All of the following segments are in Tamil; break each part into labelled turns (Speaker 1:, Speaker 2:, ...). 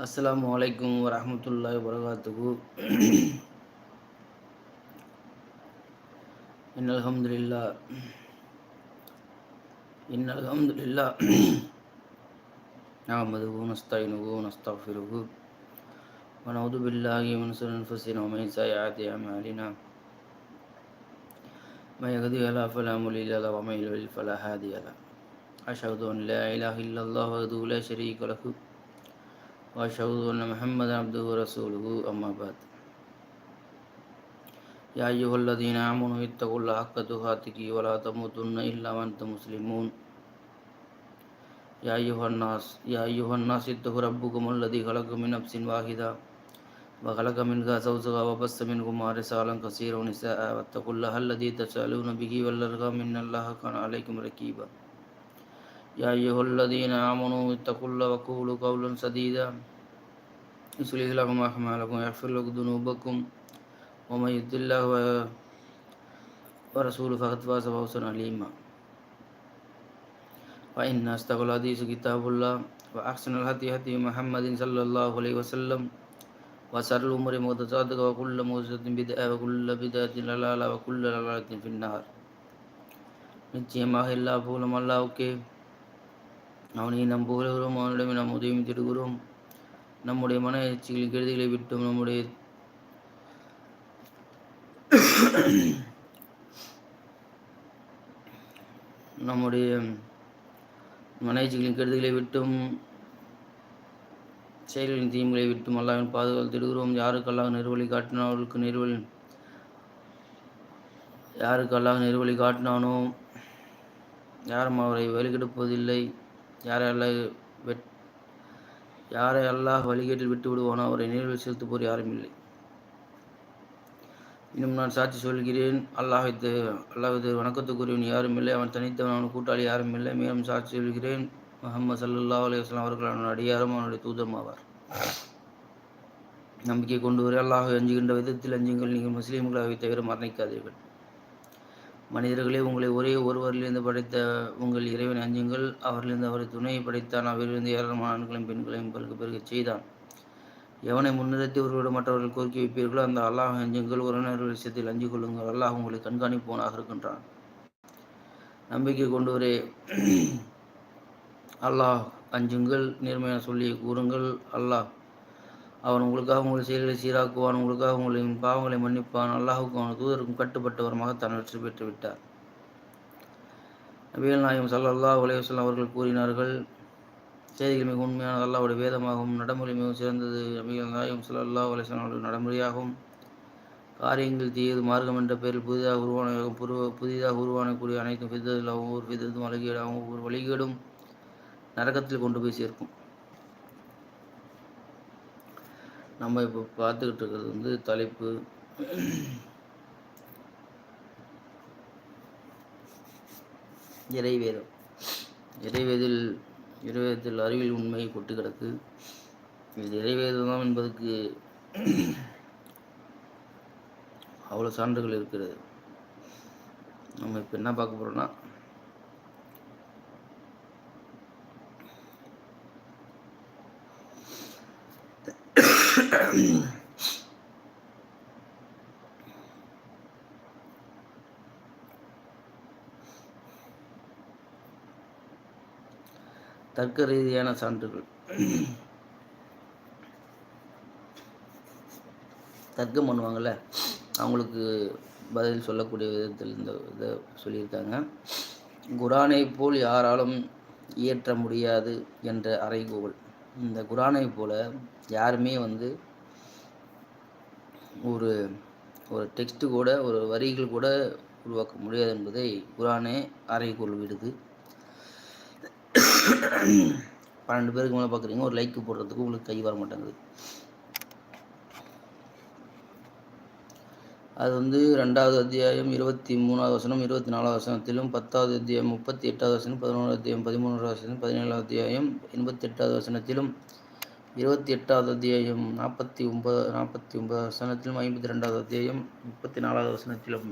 Speaker 1: அஸ்லாம் வலைக்கும் வரமத்துல்லா வரகாத்துகு இன் அலமதுல்லா இன் அலமதுல்லா நாமதுகு நஸ்தாயினுகு நஸ்தாஃபிருகு ونعوذ بالله من شرور أنفسنا ومن سيئات أعمالنا ما يهدي الله فلا مضل له ومن يضلل فلا هادي له أشهد أن لا إله إلا الله وحده لا شريك له وأشهد أن محمدا عبده ورسوله أما بعد يا أيها الذين آمنوا اتقوا الله حق تقاته ولا تموتن إلا وأنتم مسلمون يا أيها الناس يا أيها الناس اتقوا ربكم الذي خلق من نفس واحدة وخلق منها زوجها وبث منهما رسالا كثيرا ونساء واتقوا الله الذي تسألون به والأرحام إن الله كان عليكم رقيبا يا أيها الذين آمنوا اتقوا الله وقولوا قولا سديدا يصلح لكم أعمالكم ويغفر لكم ذنوبكم ومن يطع الله ورسوله فقد فاز فوزا عليما فإن أصدق الحديث كتاب الله وأحسن الهدي هدي محمد صلى الله عليه وسلم وشر الأمور محدثاتها وكل محدثة بدعة وكل بدعة ضلالة وكل ضلالة في النار நிச்சயமாக எல்லா புகழும் அல்லாவுக்கே அவனை நம் புகழ்கிறோம் அவனிடமே நாம் உதவியும் திடுகிறோம். நம்முடைய மன எச்சிகளின் கெடுதிகளை விட்டும் நம்முடைய நம்முடைய மனைச்சிகளின் கெடுதிகளை விட்டும் செயல்களின் தீமைகளை விட்டும் அல்லாவின் பாதுகாப்பு திடுகிறோம். யாருக்கு அல்லாஹ் நெருவழி காட்டினோ அவர்களுக்கு நெருவழி யாருக்கு அல்லாஹ் நெருவழி காட்டினானோ யாரும் அவரை வழிகெடுப்பதில்லை. யாரை அல்லாஹ் வெட் யாரை அல்லாஹ் வழிகேட்டில் விட்டு விடுவானோ அவரை நேரில் செலுத்துவோர் யாரும் இல்லை. இன்னும் நான் சாட்சி சொல்கிறேன் அல்லாஹித்து அல்லாஹித்து வணக்கத்துக்குரியவன் யாரும் இல்லை அவன் தனித்தவன் அவன் கூட்டாளி யாரும் இல்லை. மேலும் சாட்சி சொல்கிறேன் முகமது சல்லா அலையாஸ்லாம் அவர்கள் அவன் அடியாரும் அவனுடைய தூதம் ஆவார். நம்பிக்கை கொண்டு வர அல்லாஹ் அஞ்சுகின்ற விதத்தில் அஞ்சுங்கள் நீங்கள் முஸ்லீம்களாகவே தவிர மரணிக்காதீர்கள். மனிதர்களே உங்களை ஒரே ஒருவரிலிருந்து படைத்த உங்கள் இறைவனை அஞ்சுங்கள். அவரிலிருந்து அவரை துணையை படைத்தான். அவரிலிருந்து ஏராளமான ஆண்களையும் பெண்களையும் பிறகு பிறகு செய்தான். எவனை முன்னிறுத்தி ஒருவரோடு மற்றவர்கள் கோரிக்கை வைப்பீர்களோ அந்த அல்லாஹ் அஞ்சுங்கள். உறவினர்கள் விஷயத்தில் அஞ்சு கொள்ளுங்கள் அல்லாஹ் உங்களை கண்காணிப்பவனாக இருக்கின்றான். நம்பிக்கை கொண்டுவரே அல்லாஹ் அஞ்சுங்கள். நேர்மையான சொல்லி கூறுங்கள். அல்லாஹ் அவன் உங்களுக்காக உங்கள் செயல்களை சீராக்குவான் உங்களுக்காக உங்களின் பாவங்களை மன்னிப்பான். அல்லாஹுக்கும் அவன் தூதருக்கும் கட்டுப்பட்டவரமாக தான் வெற்றி பெற்று விட்டார். நபிகள் நாயம் சல்லல்லா உலகம் அவர்கள் கூறினார்கள் செய்திகள் மிக உண்மையானது அல்லாவுடைய வேதமாகவும் நடைமுறை மிகவும் சிறந்தது. நபிகள் நாயம் சல்லல்லா உலகம் அவர்கள் நடைமுறையாகவும் காரியங்கள் தீயது மார்க்கம் என்ற பெயரில் புதிதாக உருவான புதிதாக உருவானக்கூடிய அனைத்தும் விதத்திலாகவும் ஒவ்வொரு விதத்தும் வழிகேடாகவும் ஒவ்வொரு வழிகேடும் நரகத்தில் கொண்டு போய் சேர்க்கும். நம்ம இப்போ பார்த்துக்கிட்டு இருக்கிறது வந்து தலைப்பு இறைவேதம். இறைவேதில் இறைவேதத்தில் அறிவியல் உண்மை கொட்டு கிடக்கு. இது இறைவேதம் என்பதற்கு அவ்வளோ சான்றுகள் இருக்கிறது. நம்ம இப்போ என்ன பார்க்க போகிறோன்னா தர்க்க ரீதியான சான்றுகள். தர்க்கம் பண்ணுவாங்கள்ல அவங்களுக்கு பதில் சொல்லக்கூடிய விதத்தில் இந்த இதை சொல்லியிருக்காங்க. குரானை போல் யாராலும் இயற்ற முடியாது என்ற அறைகூவல். இந்த குரானை போல் யாருமே வந்து ஒரு ஒரு டெக்ஸ்ட்டு கூட ஒரு வரிகள் கூட உருவாக்க முடியாது என்பதை குரானே அறைகோல் விடுது. பன்னெண்டு பேருக்கு மேலே பார்க்குறீங்க ஒரு லைக் போடுறதுக்கு உங்களுக்கு கை வர மாட்டேங்குது. அது வந்து ரெண்டாவது அத்தியாயம் இருபத்தி மூணாவது வசனம் இருபத்தி நாலாவது வசனத்திலும் பத்தாவது அத்தியாயம் முப்பத்தி எட்டாவது வசனம் பதினொன்றாவது அத்தியாயம் பதிமூன்றாவது வசனம் பதினேழாவது அத்தியாயம் எண்பத்தி எட்டாவது வசனத்திலும் இருபத்தி எட்டாவது அத்தியாயம் நாற்பத்தி ஒன்பது நாற்பத்தி ஒன்பது வசனத்திலும் ஐம்பத்தி ரெண்டாவது அத்தியாயம் முப்பத்தி நாலாவது வசனத்திலும்.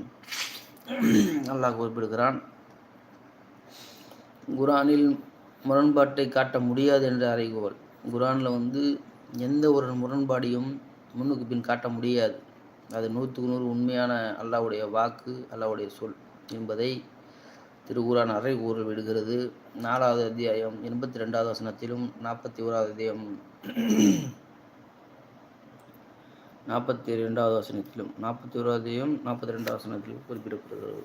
Speaker 1: அல்லாஹ் குறிப்பிடுகிறான் குரானில் முரண்பாட்டை காட்ட முடியாது என்ற அறைகோல் குரானில் வந்து எந்த ஒரு முரண்பாடையும் முன்னுக்கு பின் காட்ட முடியாது. அது நூற்றுக்கு நூறு உண்மையான அல்லாவுடைய வாக்கு அல்லாவுடைய சொல் என்பதை திருக்குறான் அறை கூறல் விடுகிறது. நாலாவது அத்தியாயம் எண்பத்தி ரெண்டாவது வசனத்திலும் நாற்பத்தி ஓராவது அத்தியாயம் நாற்பத்தி ரெண்டாவது வசனத்திலும் நாற்பத்தி ஓராவது நாற்பத்தி ரெண்டாவது வசனத்திலும் குறிப்பிடப்படுகிறது.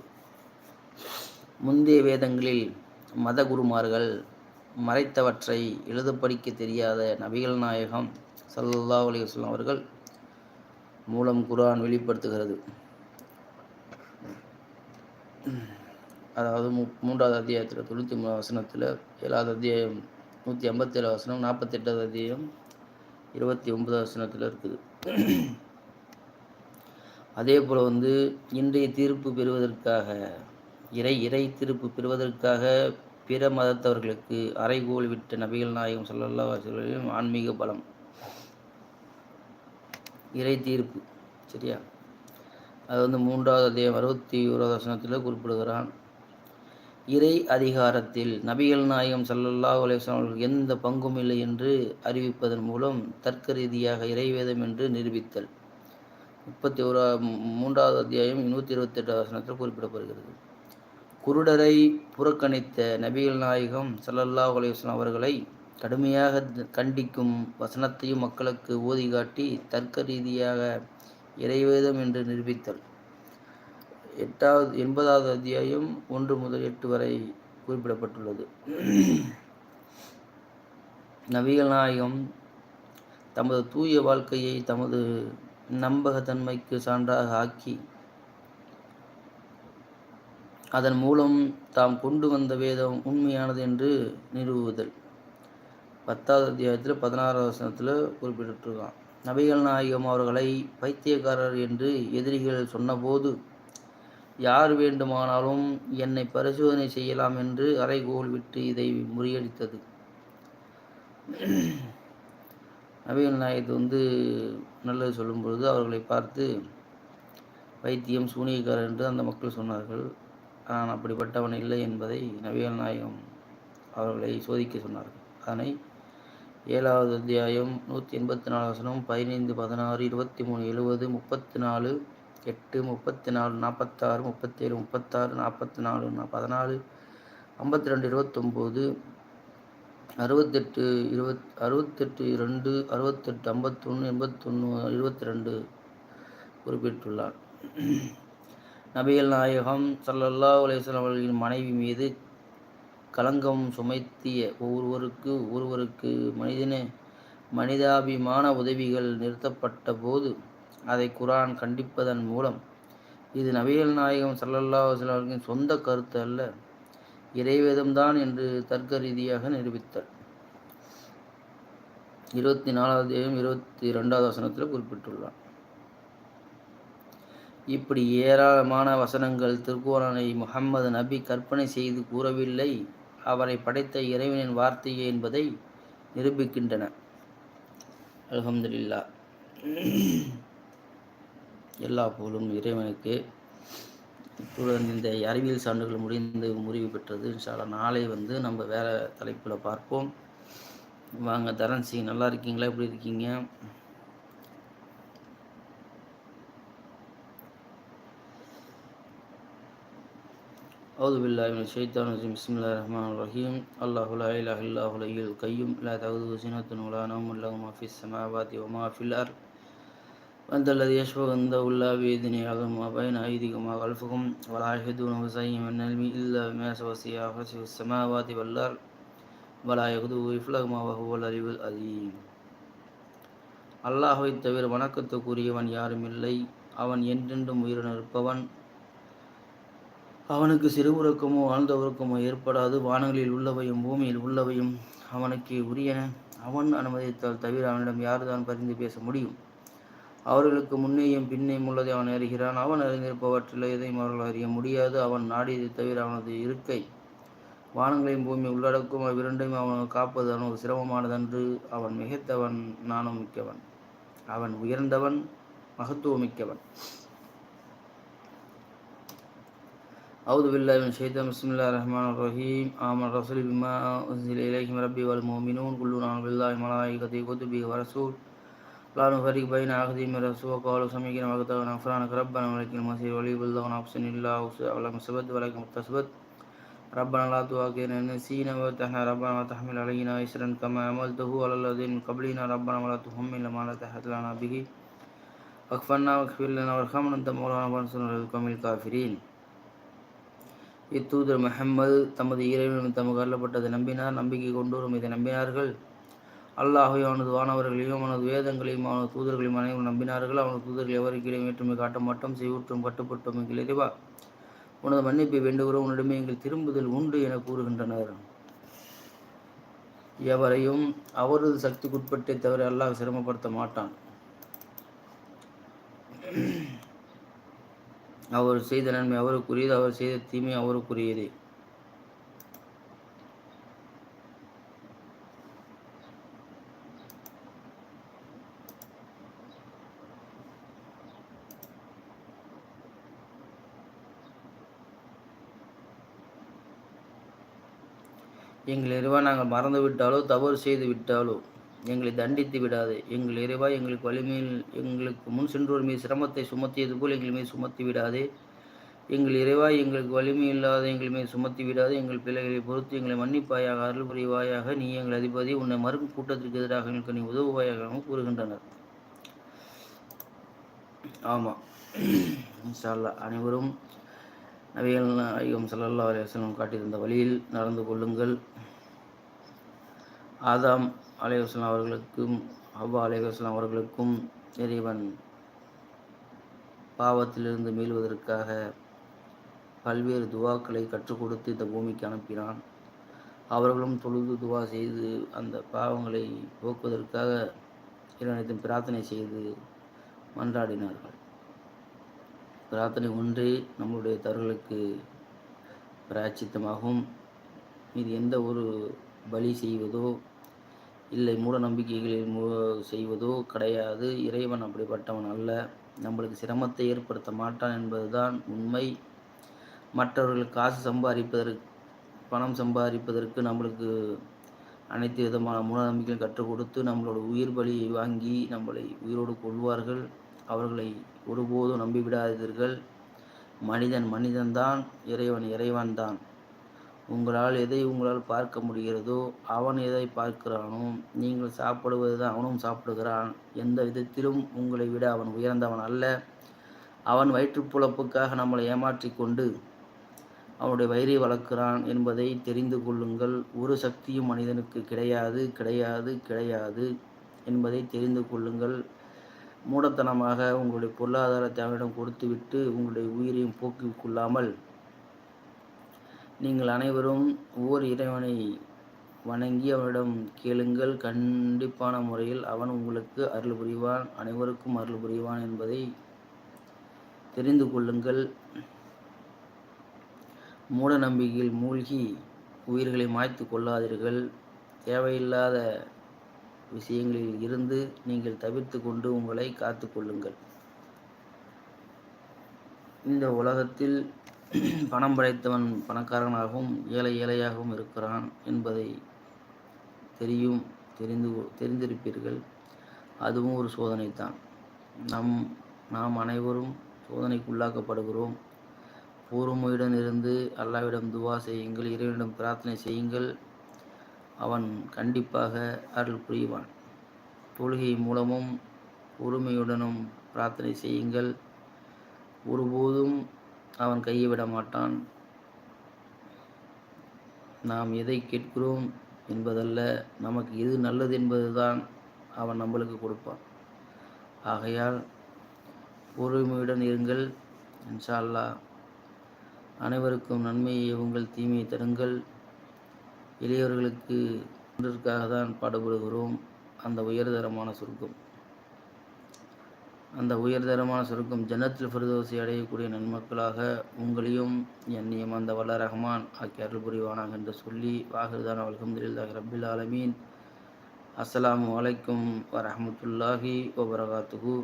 Speaker 1: முந்தைய வேதங்களில் மத குருமார்கள் மறைத்தவற்றை எழுத படிக்க தெரியாத நபிகள் நாயகம் சல்லா அலிவஸ்லாம் அவர்கள் மூலம் குரான் வெளிப்படுத்துகிறது. அதாவது மு மூன்றாவது அத்தியாயத்தில் தொண்ணூற்றி மூணு வசனத்தில் ஏழாவது அத்தியாயம் நூற்றி ஐம்பத்தேழு வசனம் நாற்பத்தெட்டாவது அதிகம் இருபத்தி ஒன்பதாவது வசனத்தில் இருக்குது. அதே போல் வந்து இன்றைய தீர்ப்பு பெறுவதற்காக இறை இறை தீர்ப்பு பெறுவதற்காக பிற மதத்தவர்களுக்கு அறைகோல் விட்ட நபிகள் நாயகம் சொல்லல்லா வாசல்களின் ஆன்மீக பலம். இறை தீர்ப்பு சரியா? அது வந்து மூன்றாவது அத்தியாயம் அறுபத்தி ஓராவது வசனத்தில் குறிப்பிடுகிறான். இறை அதிகாரத்தில் நபிகள் நாயகம் சல்லல்லா அலேஸ்லாம் அவர்களுக்கு எந்த பங்கும் இல்லை என்று அறிவிப்பதன் மூலம் தர்க்க ரீதியாக இறைவேதம் என்று நிரூபித்தல். முப்பத்தி ஓரா மூன்றாவது அத்தியாயம் நூற்றி இருபத்தி வசனத்தில் குறிப்பிடப்படுகிறது. குருடரை புறக்கணித்த நபிகள் நாயகம் சல்லல்லா அலேஸ்லாம் அவர்களை கடுமையாக கண்டிக்கும் வசனத்தையும் மக்களுக்கு ஓதி காட்டி தர்க்க ரீதியாக இறைவேதம் என்று நிரூபித்தல். எட்டாவது எண்பதாவது அத்தியாயம் ஒன்று முதல் எட்டு வரை குறிப்பிடப்பட்டுள்ளது. நபிகள் நாயகம் தமது தூய வாழ்க்கையை தமது நம்பகத்தன்மைக்கு சான்றாக ஆக்கி அதன் மூலம் தாம் கொண்டு வந்த வேதம் உண்மையானது என்று நிறுவுதல் பத்தாவது அத்தியாயத்தில் பதினாறாவது வசனத்தில் குறிப்பிட்டிருக்கான் நபிகள் நாயகம் அவர்களை பைத்தியக்காரர் என்று எதிரிகள் சொன்னபோது யார் வேண்டுமானாலும் என்னை பரிசோதனை செய்யலாம் என்று அறைகோல் விட்டு இதை முறியடித்தது. நபிகள் நாயகத்தை வந்து நல்லது சொல்லும் பொழுது அவர்களை பார்த்து வைத்தியம் சூனியக்காரர் என்று அந்த மக்கள் சொன்னார்கள். நான் அப்படிப்பட்டவன் இல்லை என்பதை நபிகள் நாயகம் அவர்களை சோதிக்க சொன்னார்கள். அதனை ஏழாவது அத்தியாயம் நூற்றி எண்பத்தி நாலு வசனம் பதினைந்து பதினாறு இருபத்தி மூணு எழுபது முப்பத்தி நாலு எட்டு முப்பத்தி நாலு நாற்பத்தாறு முப்பத்தேழு முப்பத்தாறு நாற்பத்தி நாலு பதினாலு ஐம்பத்தி ரெண்டு இருபத்தொம்போது அறுபத்தெட்டு இருபத் அறுபத்தெட்டு ரெண்டு அறுபத்தெட்டு ஐம்பத்தொன்று எண்பத்தொன்று இருபத்தி ரெண்டு குறிப்பிட்டுள்ளார். நபிகள் நாயகம் சல்லல்லா அலேஸ்லாம் அவர்களின் மனைவி மீது களங்கம் சுமைத்திய ஒருவருக்கு ஒருவருக்கு மனிதன மனிதாபிமான உதவிகள் நிறுத்தப்பட்ட போது அதை குரான் கண்டிப்பதன் மூலம். இது நபிகள் நாயகம் சல்லல்லா அவர்களின் சொந்த கருத்து அல்ல. இறைவேதம்தான் என்று தர்க்க ரீதியாக நிரூபித்தார். இருபத்தி நாலாவது இருபத்தி ரெண்டாவது வசனத்தில் குறிப்பிட்டுள்ளார். இப்படி ஏராளமான வசனங்கள் திருக்குறானை முகம்மது நபி கற்பனை செய்து கூறவில்லை. அவரை படைத்த இறைவனின் வார்த்தையே என்பதை நிரூபிக்கின்றன. அலமதுல்லா எல்லா போலும் இறைவனுக்கு இத்துடன் இந்த அறிவியல் சான்றுகள் முடிந்து முறிவு பெற்றது இன்ஷால்லா நாளை வந்து நம்ம வேறு தலைப்பில் பார்ப்போம் வாங்க தரன் சிங் நல்லா இருக்கீங்களா எப்படி இருக்கீங்க أعوذ بالله من الشيطان الرجيم بسم الله الرحمن الرحيم الله لا إله إلا هو الحي القيوم لا تأخذه سنة ولا نوم له ما في السماوات وما في الأرض வந்தல்லது யஷ்பகந்த உல்லா வேதினியாகும் அபைன் ஐதிகமாக அல்ஃபுகும் வலாஹிதூன் ஹுசையும் நல்மி இல்லா மேசவசியாக சமாவாதி வல்லார் வலாயகுது இஃப்லகுமாவகுவல் அறிவில் அதி அல்லாஹை தவிர வணக்கத்துக்குரியவன் யாரும் இல்லை. அவன் என்றென்றும் உயிருடன் இருப்பவன் அவனுக்கு சிறுவருக்கமோ ஆழ்ந்தவருக்கமோ ஏற்படாது. வானங்களில் உள்ளவையும் பூமியில் உள்ளவையும் அவனுக்கு உரியன. அவன் அனுமதித்தால் தவிர அவனிடம் யார்தான் பரிந்து பேச முடியும்? அவர்களுக்கு முன்னேயும் பின்னேயும் உள்ளதை அவன் அறிகிறான் அவன் அறிந்திருப்பவற்றில் எதையும் அவர்கள் அறிய முடியாது அவன் நாடியதை தவிர அவனது இருக்கை வானங்களையும் பூமி உள்ளடக்கும் அவ்விரண்டையும் அவன் காப்பது அவனுக்கு சிரமமானதன்று அவன் மிகைத்தவன் நானும் மிக்கவன் அவன் உயர்ந்தவன் மகத்துவமிக்கவன் أعوذ بالله من الشيطان بسم الله الرحمن الرحيم آمن الرسول بما أنزل إليه من ربي والمؤمنون كلنا آمن بالله وملائكته وكتبه ورسول لا نفرق بين أحد من رسول وقالوا سمعنا وأطعنا غفرانك ربنا ولكن المصير ولي بالله ونحسن الله ولكن سبت ولكن متسبت ربنا لا تؤاخذنا إن نسينا وتحنا ربنا وتحمل علينا إسرا كما عملته على الذين من قبلنا ربنا ولا تحملنا ما لا طاقة لنا به واغفرنا واغفر لنا وارحمنا أنت مولانا وانصرنا على القوم الكافرين இத்தூதர் முஹம்மது தமது இறைவனும் தமக்கு அருளப்பட்டதை நம்பினார் நம்பிக்கை கொண்டோரும் இதை நம்பினார்கள் அல்லாஹை அவனது வானவர்களையும் அவனது வேதங்களையும் அவனது தூதர்களையும் அனைவரும் நம்பினார்கள். அவனது தூதர்கள் எவருக்கிடையே வேற்றுமை காட்ட மாட்டோம் செய்வுற்றும் கட்டுப்பட்டோம் எங்கள் இறைவா. உனது மன்னிப்பை வேண்டுகிறோம் உன்னிடமே எங்கள் திரும்புதல் உண்டு என கூறுகின்றனர். எவரையும் அவரது சக்திக்குட்பட்டே தவிர அல்லாஹ் சிரமப்படுத்த மாட்டான். அவர் செய்த நன்மை அவருக்குரியது அவர் செய்த தீமை அவருக்குரியதே எங்கள் இறைவா நாங்கள் மறந்து விட்டாலோ தவறு செய்து விட்டாலோ எங்களை தண்டித்து விடாது. எங்கள் இறைவா எங்களுக்கு வலிமையில் எங்களுக்கு முன் சென்றோர் மீது சிரமத்தை சுமத்தியது போல் எங்கள் மீது சுமத்தி விடாதே. எங்கள் இறைவா எங்களுக்கு வலிமை இல்லாத எங்கள் மீது சுமத்தி விடாது. எங்கள் பிள்ளைகளை பொறுத்து எங்களை மன்னிப்பாயாக அருள் புரிவாயாக. நீ எங்கள் அதிபதி உன்னை மறுக்கும் கூட்டத்திற்கு எதிராக எங்களுக்கு நீ உதவுவாயாகவும் கூறுகின்றனர். ஆமாம் இன்ஷால்லா அனைவரும் நவியல் நாயகம் சல்லல்லா அலையம் காட்டியிருந்த வழியில் நடந்து கொள்ளுங்கள். ஆதாம் அலைவாஸ்லாம் அவர்களுக்கும் அவ்வா அலைவாஸ்லாம் அவர்களுக்கும் இறைவன் பாவத்திலிருந்து மீள்வதற்காக பல்வேறு துவாக்களை கற்றுக் கொடுத்து இந்த பூமிக்கு அனுப்பினான். அவர்களும் தொழுது துவா செய்து அந்த பாவங்களை போக்குவதற்காக இறைவனத்தின் பிரார்த்தனை செய்து மன்றாடினார்கள். பிரார்த்தனை ஒன்றே நம்முடைய தவறுகளுக்கு பிராச்சித்தமாகும் இது எந்த ஒரு பலி செய்வதோ இல்லை மூட நம்பிக்கைகளில் மூ செய்வதோ கிடையாது. இறைவன் அப்படிப்பட்டவன் அல்ல. நம்மளுக்கு சிரமத்தை ஏற்படுத்த மாட்டான் என்பதுதான் உண்மை. மற்றவர்கள் காசு சம்பாதிப்பதற்கு பணம் சம்பாதிப்பதற்கு நம்மளுக்கு அனைத்து விதமான மூடநம்பிக்கையும் கற்றுக் கொடுத்து நம்மளோட உயிர் பலியை வாங்கி நம்மளை உயிரோடு கொள்வார்கள். அவர்களை ஒருபோதும் நம்பிவிடாதீர்கள். மனிதன் மனிதன்தான் இறைவன் இறைவன்தான். உங்களால் எதை உங்களால் பார்க்க முடிகிறதோ அவன் எதை பார்க்கிறானோ நீங்கள் சாப்பிடுவது தான் அவனும் சாப்பிடுகிறான். எந்த விதத்திலும் உங்களை விட அவன் உயர்ந்தவன் அல்ல. அவன் வயிற்றுப்புழப்புக்காக நம்மளை ஏமாற்றி கொண்டு அவனுடைய வயிறை வளர்க்கிறான் என்பதை தெரிந்து கொள்ளுங்கள். ஒரு சக்தியும் மனிதனுக்கு கிடையாது கிடையாது கிடையாது என்பதை தெரிந்து கொள்ளுங்கள். மூடத்தனமாக உங்களுடைய பொருளாதாரத்தை அவனிடம் கொடுத்துவிட்டு உங்களுடைய உயிரையும் போக்கிக் கொள்ளாமல் நீங்கள் அனைவரும் ஓர் இறைவனை வணங்கி அவனிடம் கேளுங்கள். கண்டிப்பான முறையில் அவன் உங்களுக்கு அருள் புரிவான். அனைவருக்கும் அருள் புரிவான் என்பதை தெரிந்து கொள்ளுங்கள். மூட நம்பிக்கையில் மூழ்கி உயிர்களை மாய்த்து கொள்ளாதீர்கள். தேவையில்லாத விஷயங்களில் இருந்து நீங்கள் தவிர்த்து கொண்டு உங்களை காத்து கொள்ளுங்கள். இந்த உலகத்தில் பணம் படைத்தவன் பணக்காரனாகவும் ஏழை ஏழையாகவும் இருக்கிறான் என்பதை தெரியும் தெரிந்து தெரிந்திருப்பீர்கள். அதுவும் ஒரு சோதனை தான் நம் நாம் அனைவரும் சோதனைக்குள்ளாக்கப்படுகிறோம். பூர்வமுடன் இருந்து அல்லாவிடம் துவா செய்யுங்கள் இறைவனிடம் பிரார்த்தனை செய்யுங்கள். அவன் கண்டிப்பாக அருள் புரிவான். தொழுகை மூலமும் பொறுமையுடனும் பிரார்த்தனை செய்யுங்கள். ஒருபோது அவன் கையை விட மாட்டான். நாம் எதை கேட்கிறோம் என்பதல்ல நமக்கு எது நல்லது என்பதுதான் அவன் நம்மளுக்கு கொடுப்பான். ஆகையால் பொறுமையுடன் இருங்கள் இன்ஷா அல்லா அனைவருக்கும் நன்மையை உங்கள் தீமையை தருங்கள். எளியவர்களுக்கு ஒன்றிற்காக தான் பாடுபடுகிறோம். அந்த உயர்தரமான சுருக்கம். அந்த உயர்தரமான சுருக்கம் ஜன்னத்தில் ஃபிரதோசி அடையக்கூடிய நன்மக்களாக உங்களையும் என்னையும் அந்த வல்ல ரஹ்மான் ஆக்கி அருள் புரிவானாக என்று சொல்லி வாகிருதான அலமதுல்லாஹ் ரபில் ஆலமீன். அஸ்லாம் வலைக்கும் வரமத்துல்லாஹி வபரகாத்துகு